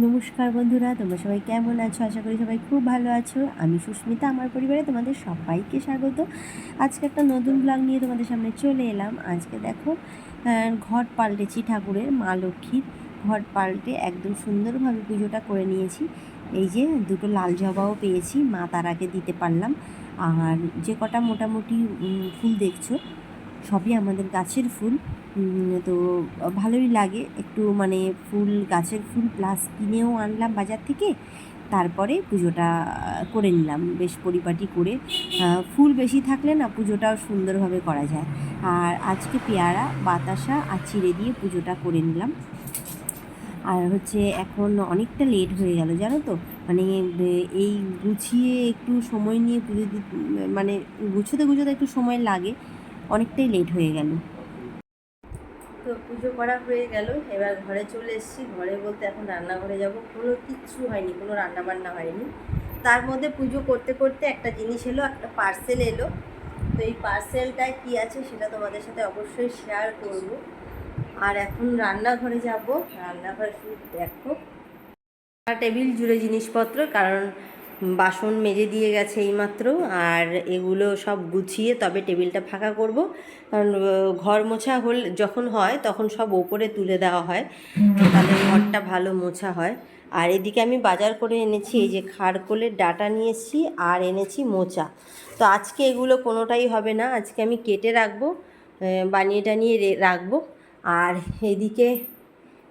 নমস্কার বন্ধুরা, তোমরা সবাই কেমন আছো? আশা করি সবাই খুব ভালো আছো। আমি সুস্মিতা, আমার পরিবারে তোমাদের সবাইকে স্বাগত। আজকে একটা নতুন ব্লগ নিয়ে তোমাদের সামনে চলে এলাম। আজকে দেখো ঘট পাল্টেছি ঠাকুরের মা লক্ষ্মীর ঘট পাল্টে একদম সুন্দরভাবে পুজোটা করে নিয়েছি। এই যে দুটো লাল জবাও পেয়েছি, মা তারাকে দিতে পারলাম। আর যে কটা মোটামুটি ফুল দেখছ সবই আমাদের গাছের ফুল। তো ভালোই লাগে। একটু মানে ফুল, গাছের ফুল প্লাস কিনেও আনলাম বাজার থেকে। তারপরে পুজোটা করে নিলাম। বেশ পরিপাটি করে। ফুল বেশি থাকলে না পুজোটাও সুন্দরভাবে করা যায়। আর আজকে পেয়ারা, বাতাসা আর চিড়ে দিয়ে পুজোটা করে নিলাম। আর হচ্ছে এখন অনেকটা লেট হয়ে গেল, জানো তো? মানে এই গুছিয়ে একটু সময় নিয়ে পুজো মানে গুছোতে গুছোতে একটু সময় লাগে। অনেকটাই লেট হয়ে গেল। তো পুজো করা হয়ে গেল, এবার ঘরে চলে এসেছি। ঘরে বলতে এখন রান্নাঘরে যাব। কোনো কিচ্ছু হয়নি, কোনো রান্না বান্না হয়নি। তার মধ্যে পুজো করতে করতে একটা জিনিস এলো, একটা পার্সেল এলো। তো এই পার্সেলটায় কী আছে সেটা তোমাদের সাথে অবশ্যই শেয়ার করব। আর এখন রান্নাঘরে যাব। রান্নাঘরে শুধু দেখো টেবিল জুড়ে জিনিসপত্র, কারণ বাসন মেজে দিয়ে গেছে এইমাত্র, আর এগুলো সব গুছিয়ে তবে টেবিলটা ফাঁকা করব। কারণ ঘর মোছা হল, যখন হয় তখন সব ওপরে তুলে দেওয়া হয়। তাহলে ঘরটা ভালো মোছা হয়। আর এদিকে আমি বাজার করে এনেছি, এই যে খারকোলের ডাটা নিয়ে এসেছি আর এনেছি মোচা। তো আজকে এগুলো কোনোটাই হবে না, আজকে আমি কেটে রাখব বানিয়ে টানিয়ে রাখব। আর এদিকে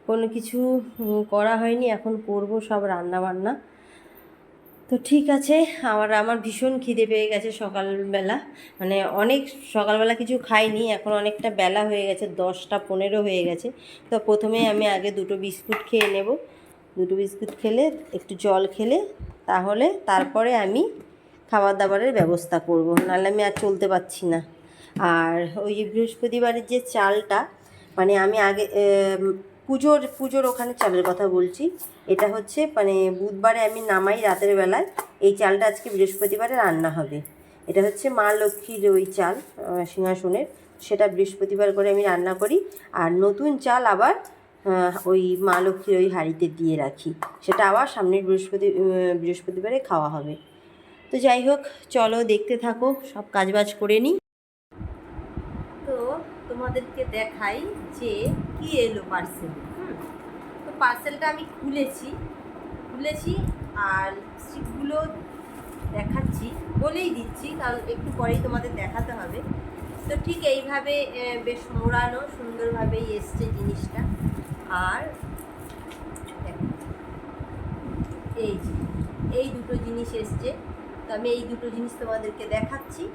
কোনো কিছু করা হয়নি, এখন করব সব রান্না বান্না তো ঠিক আছে, আমার আমার ভীষণ খিদে পেয়ে গেছে সকালবেলা। মানে অনেক, সকালবেলা কিছু খাইনি, এখন অনেকটা বেলা হয়ে গেছে, দশটা পনেরো হয়ে গেছে। তো প্রথমে আমি আগে দুটো বিস্কুট খেয়ে নেব। দুটো বিস্কুট খেলে, একটু জল খেলে, তাহলে তারপরে আমি খাবার দাবারের ব্যবস্থা করব। নাহলে আমি আর চলতে পারছি না। আর ওই বৃহস্পতিবারের যে চালটা মানে আমি আগে পুজোর পুজোর ওখানে চালের কথা বলছি। এটা হচ্ছে মানে বুধবারে আমি নামাই রাতের বেলায়। এই চালটা আজকে বৃহস্পতিবারে রান্না হবে। এটা হচ্ছে মা লক্ষ্মীর ওই চাল সিংহাসনের। সেটা বৃহস্পতিবার করে আমি রান্না করি। আর নতুন চাল আবার ওই মা লক্ষ্মীর ওই হাঁড়িতে দিয়ে রাখি। সেটা আবার সামনের বৃহস্পতি বৃহস্পতিবারে খাওয়া হবে। তো যাই হোক, চলো দেখতে থাকো, সব কাজবাজ করে নিই। তোমাদেরকে দেখাই যে কি এলো পার্সেল হুম? তো পার্সেলটা আমি খুলেছি খুলেছি আর স্টিকগুলো দেখাচ্ছি, বলেই দিচ্ছি, কারণ একটু পরেই তোমাদের দেখাতে হবে। তো ঠিক এইভাবে বেশ মোড়ানো, সুন্দরভাবেই এসছে জিনিসটা। আর এই এই দুটো জিনিস এসছে। তো আমি এই দুটো জিনিস তোমাদেরকে দেখাচ্ছি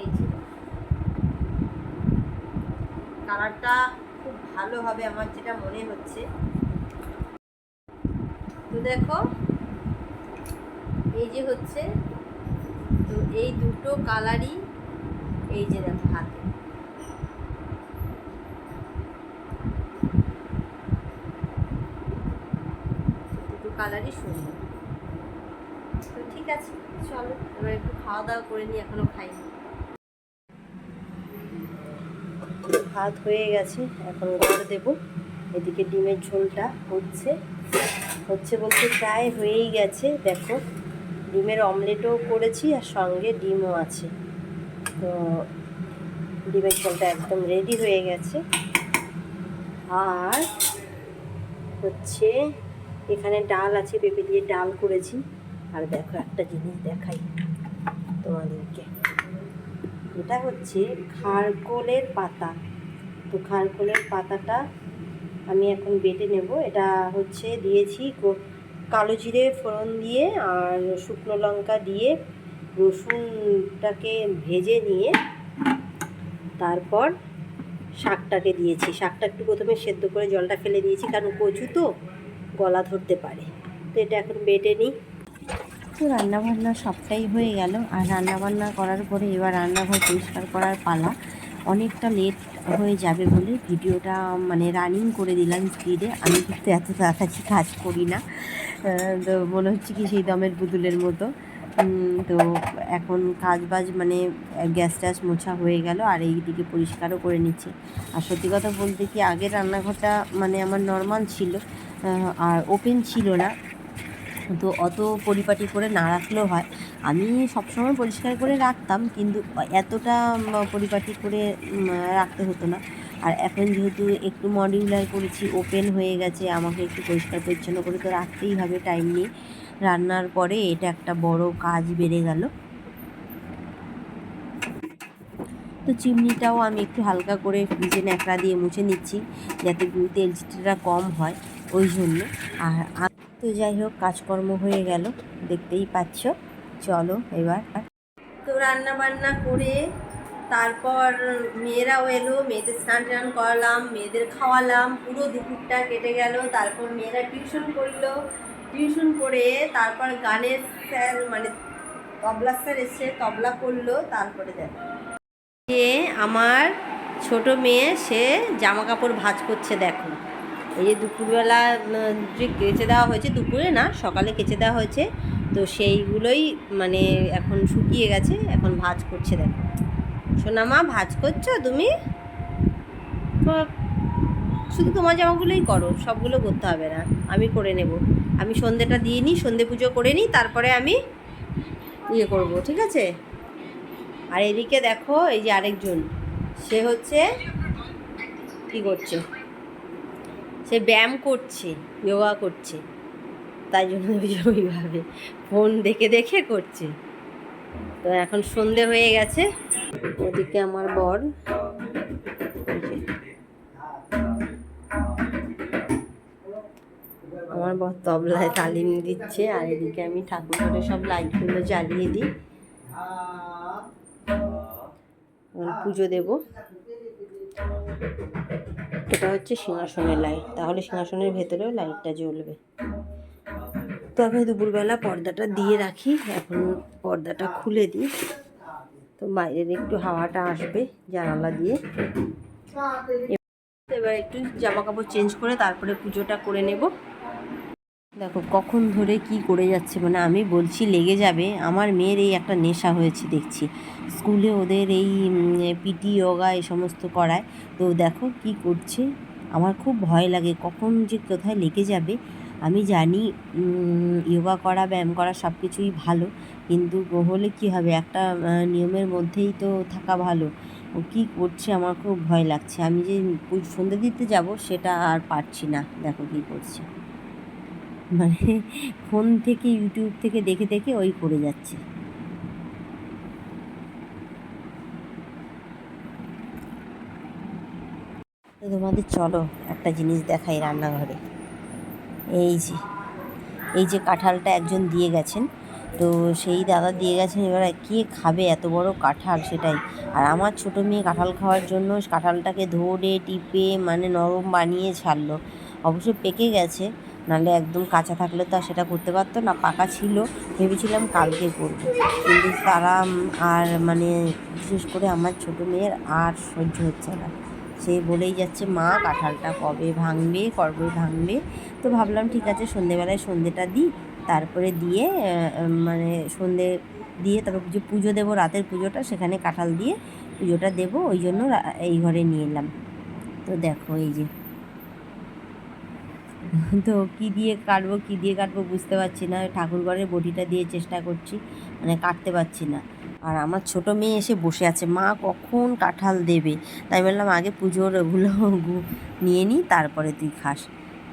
এই যে কালারটা খুব ভালো হবে আমার যেটা মনে হচ্ছে। তো দেখো, এই যে হচ্ছে, তো এই দুটো কালারই এই যে দেখো হাতে। দুটো কালারই সুন্দর। তো ঠিক আছে, চলো, এবার একটু খাওয়া দাওয়া করে নিই, এখনও খাইনি। ভাত হয়ে গেছে, এখন গড় দেবো। এদিকে ডিমের ঝোলটা হচ্ছে। হচ্ছে বলতে প্রায় হয়েই গেছে, দেখো। ডিমের অমলেটও করেছি আর সঙ্গে ডিমও আছে। তো ডিমের ঝোলটা একদম রেডি হয়ে গেছে। আর হচ্ছে এখানে ডাল আছে, পেঁপে দিয়ে ডাল করেছি। আর দেখো একটা জিনিস দেখাই তোমাদেরকে। এটা হচ্ছে খারকোলের পাতা। তো খারকোলের পাতাটা আমি এখন বেটে নেব। এটা হচ্ছে দিয়েছি কালো জিরে ফোড়ন দিয়ে আর শুকনো লঙ্কা দিয়ে রসুনটাকে ভেজে নিয়ে তারপর শাকটাকে দিয়েছি। শাকটা একটু প্রথমে সেদ্ধ করে জলটা ফেলে দিয়েছি, কারণ কচু তো গলা ধরতে পারে। তো এটা এখন বেটে নিই। তো রান্নাবান্না সবটাই হয়ে গেল। আর রান্নাবান্না করার পরে এবার রান্নাঘর পরিষ্কার করার পালা। অনেকটা লেট হয়ে যাবে বলে ভিডিওটা মানে রানিং করে দিলাম স্পিডে আমি কিন্তু এত তাড়াতাড়ি কাজ করি না। তো মনে হচ্ছে কি সেই দমের পুতুলের মতো। তো এখন কাজ বাজ মানে গ্যাস ট্যাস মোছা হয়ে গেল আর এই দিকে পরিষ্কারও করে নিচ্ছে। আর সত্যি কথা বলতে কি, আগের রান্নাঘরটা মানে আমার নর্মাল ছিল। আর ওপেন ছিল না। তো অত পরিপাটি করে না রাখলেও হয়। আমি সবসময় পরিষ্কার করে রাখতাম, কিন্তু এতটা পরিপাটি করে রাখতে হতো না। আর এখন যেহেতু একটু মডিউলার করেছি ওপেন হয়ে গেছে, আমাকে একটু পরিষ্কার পরিচ্ছন্ন করে তো রাখতেই হবে টাইম নিয়ে রান্নার পরে এটা একটা বড় কাজ বেড়ে গেল। তো চিমনিটাও আমি একটু হালকা করে ফ্রিজে ন্যাকড়া দিয়ে মুছে নিচ্ছি, যাতে তেল চিটটা কম হয়, ওই জন্য। আর তো যাই হোক, কাজকর্ম হয়ে গেল, দেখতেই পাচ্ছ। চলো এবার তো রান্না বান্না করে তারপর মেয়েরাও এলো, মেয়েদের স্নান টান করালাম, মেয়েদের খাওয়ালাম, পুরো দুপুরটা কেটে গেল। তারপর মেয়েরা টিউশন করল। টিউশন করে তারপর গানের স্যার মানে তবলা স্যার এসে তবলা করল, তারপরে দেখো। যে আমার ছোট মেয়ে, সে জামা কাপড় ভাজ করছে, দেখো। এই যে দুপুরবেলা যে কেচে দেওয়া হয়েছে, দুপুরে না, সকালে কেচে দেওয়া হয়েছে, তো সেইগুলোই মানে এখন শুকিয়ে গেছে, এখন ভাঁজ করছে দেখো। সোনা মা ভাজ করছ তুমি? শুধু তোমার জামাগুলোই করো, সবগুলো করতে হবে না, আমি করে নেব। আমি সন্ধেটা দিয়ে নিই, সন্ধে পুজো করে নিই, তারপরে আমি ইয়ে করব, ঠিক আছে? আর এদিকে দেখো, এই যে আরেকজন, সে হচ্ছে কি করছে? সে ব্যায়াম করছে যোগা করছে। তাই জন্য ওই ওইভাবে ফোন দেখে দেখে করছে। তো এখন সন্ধে হয়ে গেছে। ওদিকে আমার বর। আমার বর তবলায় তালিম দিচ্ছে আর এদিকে আমি ঠাকুর ঘরে সব লাইটগুলো জ্বালিয়ে দিই। পুজো দেব। এটা হচ্ছে সিংহাসনের লাইট তাহলে সিংহাসনের ভেতরেও লাইটটা জ্বলবে। তো আমি দুপুরবেলা পর্দাটা দিয়ে রাখি। এখন পর্দাটা খুলে দিই। তো বাইরের একটু হাওয়াটা আসবে জানালা দিয়ে। এবার একটু জামা কাপড় চেঞ্জ করে তারপরে পুজোটা করে নেব। দেখো, কখন ধরে কি করে যাচ্ছে মানে আমি বলছি লেগে যাবে। আমার মেয়ের এই একটা নেশা হয়েছে, দেখছি। স্কুলে ওদের এই পিটি যোগা এই সমস্ত করায়। তো দেখো কি করছে, আমার খুব ভয় লাগে, কখন যে কোথায় লেগে যাবে। আমি জানি যোগা করা, ব্যায়াম করা সব কিছুই ভালো, কিন্তু হলে কি হবে? একটা নিয়মের মধ্যেই তো থাকা ভালো। ও কী করছে, আমার খুব ভয় লাগছে। আমি যে পু- সন্ধে দিতে যাব, সেটা আর পারছি না। দেখো কী করছে। মানে ফোন থেকে, ইউটিউব থেকে দেখে দেখে ওই করে যাচ্ছে। তো তোমাদের চলো একটা জিনিস দেখাই রান্নাঘরে। এই যে এই যে কাঁঠালটা একজন দিয়ে গেছেন। তো সেই দাদা দিয়ে গেছেন, এবার কে খাবে এত বড় কাঁঠাল সেটাই। আর আমার ছোটো মেয়ে কাঁঠাল খাওয়ার জন্য কাঁঠালটাকে ধরে, টিপে মানে নরম বানিয়ে ছাড়লো। অবশ্য পেকে গেছে নাহলে একদম কাঁচা থাকলে তো আর সেটা করতে পারতো না, পাকা ছিল, ভেবেছিলাম কালকে করব। কিন্তু তারা আর মানে বিশেষ করে আমার ছোটো মেয়ের আর সহ্য হচ্ছে না। সে বলেই যাচ্ছে, মা, কাঁঠালটা কবে ভাঙবে কবে ভাঙবে? তো ভাবলাম, ঠিক আছে, সন্ধেবেলায় সন্ধেটা দিই, তারপরে দিয়ে মানে সন্ধে দিয়ে তারপর যে পুজো দেবো, রাতের পুজোটা, সেখানে কাঁঠাল দিয়ে পুজোটা দেবো, ওই জন্য এই ঘরে নিয়ে এলাম। তো দেখো, এই যে তো কী দিয়ে কাটবো, কী দিয়ে কাটবো বুঝতে পারছি না। ঠাকুর ঘরের বটিটা দিয়ে চেষ্টা করছি মানে কাটতে পারছি না। আর আমার ছোট মেয়ে এসে বসে আছে, মা, কখন কাঁঠাল দেবে? তাই বললাম, আগে পুজোর ওগুলো নিয়ে নিই তারপরে তুই খাস।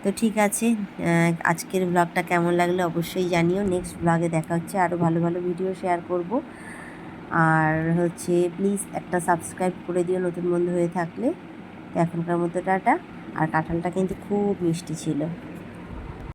তো ঠিক আছে আজকের ব্লগটা কেমন লাগল অবশ্যই জানিও। নেক্সট ব্লগে দেখা হচ্ছে আরও ভালো ভালো ভিডিও শেয়ার করব। আর হচ্ছে প্লিজ একটা সাবস্ক্রাইব করে দিও নতুন বন্ধু হয়ে থাকলে। এখনকার মতো টাটা। আর কাঁঠালটা কিন্তু খুব মিষ্টি ছিল।